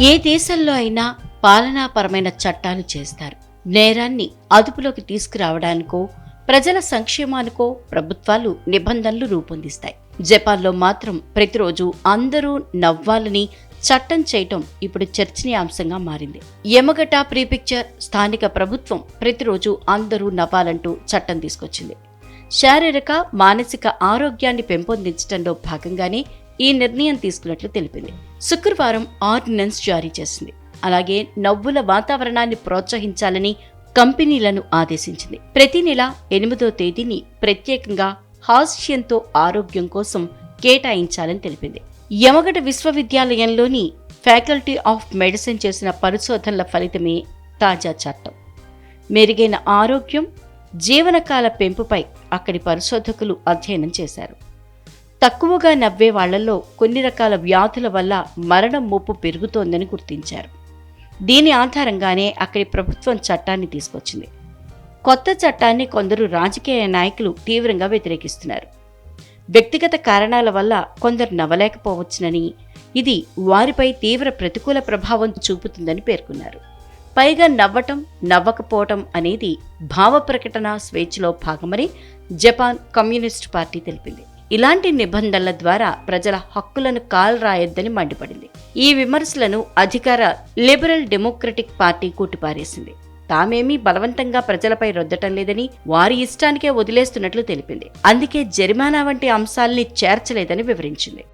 ఏ దేశంలో అయినా పాలనాపరమైన చట్టాలు చేస్తారు. నేరాన్ని అదుపులోకి తీసుకురావడానికో ప్రజల సంక్షేమానికో ప్రభుత్వాలు నిబంధనలు రూపొందిస్తాయి. జపాన్లో మాత్రం ప్రతిరోజు అందరూ నవ్వాలని చట్టం చేయటం ఇప్పుడు చర్చనీయాంశంగా మారింది. యమగట ప్రీపిక్చర్ స్థానిక ప్రభుత్వం ప్రతిరోజు అందరూ నవ్వాలంటూ చట్టం తీసుకొచ్చింది. శారీరక మానసిక ఆరోగ్యాన్ని పెంపొందించడంలో భాగంగానే ఈ నిర్ణయం తీసుకున్నట్లు తెలిపింది. శుక్రవారం ఆర్డినెన్స్ జారీ చేసింది. అలాగే నవ్వుల వాతావరణాన్ని ప్రోత్సహించాలని కంపెనీలను ఆదేశించింది. ప్రతి నెల ఎనిమిదో తేదీని ప్రత్యేకంగా హాస్యంతో ఆరోగ్యం కోసం కేటాయించాలని తెలిపింది. యమగడ విశ్వవిద్యాలయంలోని ఫ్యాకల్టీ ఆఫ్ మెడిసిన్ చేసిన పరిశోధనల ఫలితమే తాజా చట్టం. మెరుగైన ఆరోగ్యం జీవనకాల పెంపుపై అక్కడి పరిశోధకులు అధ్యయనం చేశారు. తక్కువగా నవ్వే వాళ్ళలో కొన్ని రకాల వ్యాధుల వల్ల మరణం ముప్పు పెరుగుతోందని గుర్తించారు. దీని ఆధారంగానే అక్కడి ప్రభుత్వం చట్టాన్ని తీసుకొచ్చింది. కొత్త చట్టాన్ని కొందరు రాజకీయ నాయకులు తీవ్రంగా వ్యతిరేకిస్తున్నారు. వ్యక్తిగత కారణాల వల్ల కొందరు నవ్వలేకపోవచ్చునని ఇది వారిపై తీవ్ర ప్రతికూల ప్రభావం చూపుతుందని పేర్కొన్నారు. పైగా నవ్వటం నవ్వకపోవటం అనేది భావ ప్రకటన స్వేచ్ఛలో భాగమని జపాన్ కమ్యూనిస్ట్ పార్టీ తెలిపింది. ఇలాంటి నిబంధనల ద్వారా ప్రజల హక్కులను కాల్రాయొద్దని మండిపడింది. ఈ విమర్శలను అధికార లిబరల్ డెమోక్రటిక్ పార్టీ కూటిపారేసింది. తామేమీ బలవంతంగా ప్రజలపై రొద్దటం లేదని వారి ఇష్టానికే వదిలేస్తున్నట్లు తెలిపింది. అందుకే జరిమానా వంటి అంశాల్ని చేర్చలేదని వివరించింది.